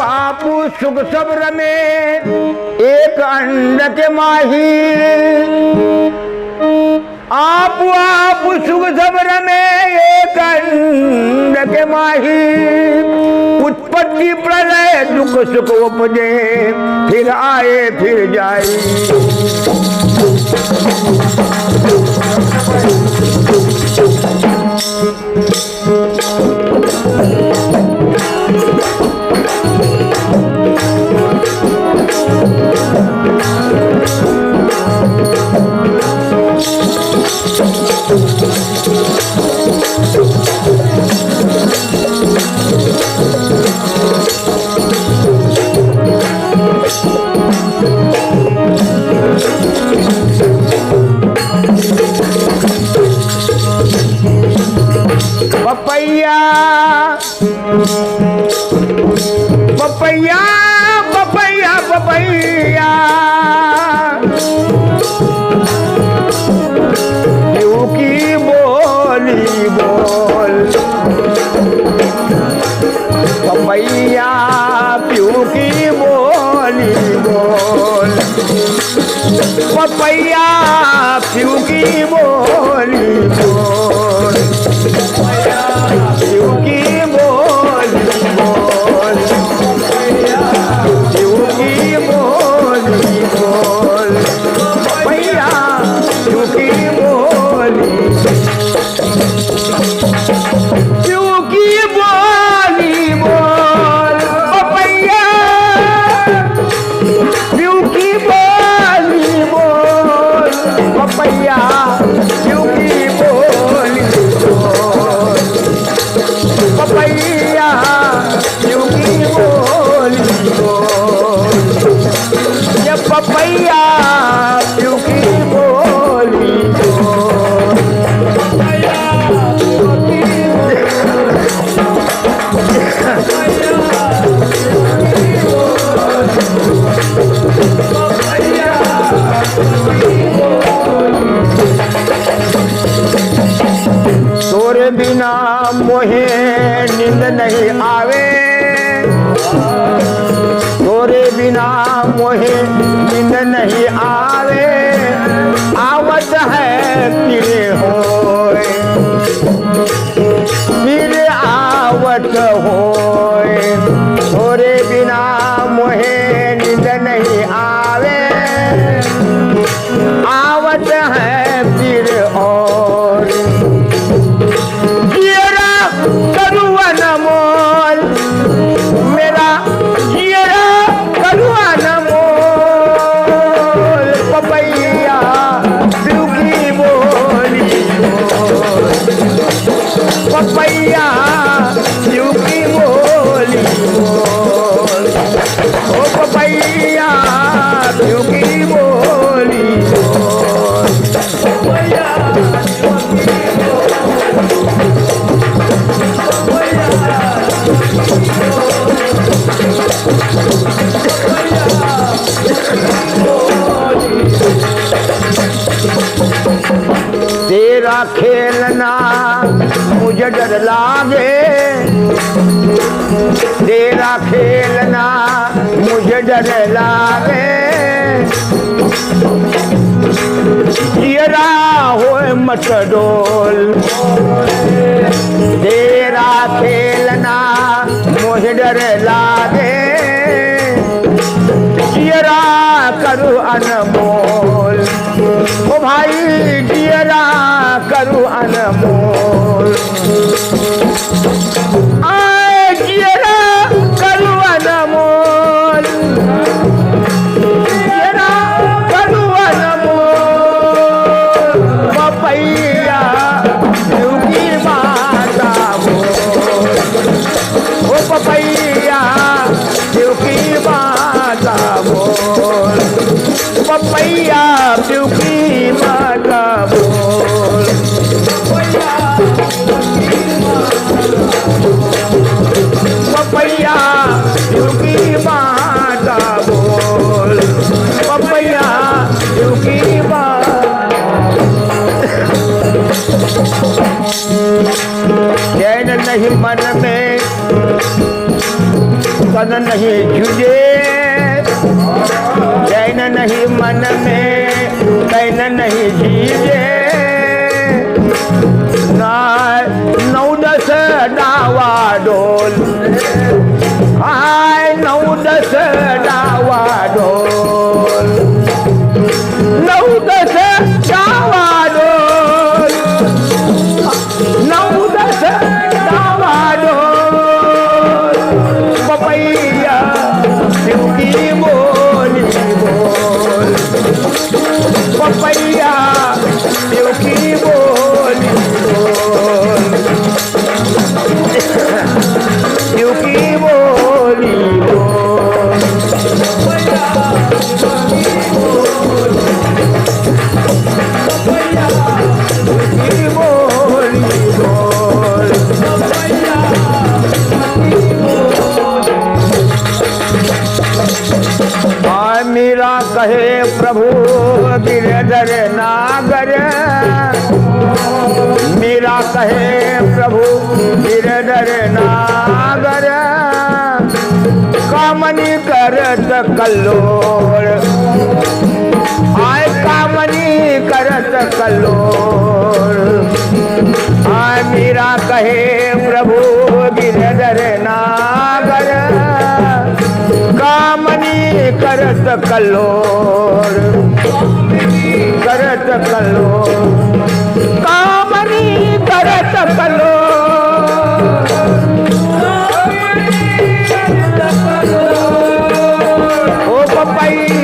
आप सुख सब्र में एक अंड के माही। आप आप सुख सब्र में एक अंड के माही। उत्पत्ति प्रलय दुख सुख उपजे, फिर आए, फिर जाए। पपैया क्यों की बोली बोल क्यों की बोली बोल क्यों की बोली पपैया क्यों की बोली बोल तोरे बिना मोहे नींद नहीं आवे। मोहे नींद नहीं आवे। आवत है तिरे हो आवत हो तोरे बिना मुझे डर लागे। तेरा खेलना मुझे डर लागे। तेरा होए मत डोल। तेरा खेलना मुझे डर लागे। जियरा करू अनमोल। ओ भाई जियरा करू अनमोल। आए नहीं मन में तन नहीं छुजे चैन नहीं मन में कैन नहीं जीजे। नौ दस डावा डोल। हाय नौ दस डावा डोल। पपैया प्रभु गिरधर नागर। मीरा कहे प्रभु गिरधर नागर। कामनी करत कल्लोर आय कामनी करत कल्लोर आय मीरा कहे करत कल्लोर करत कल्लोर कामनी करत कल्लोर ओ पपैया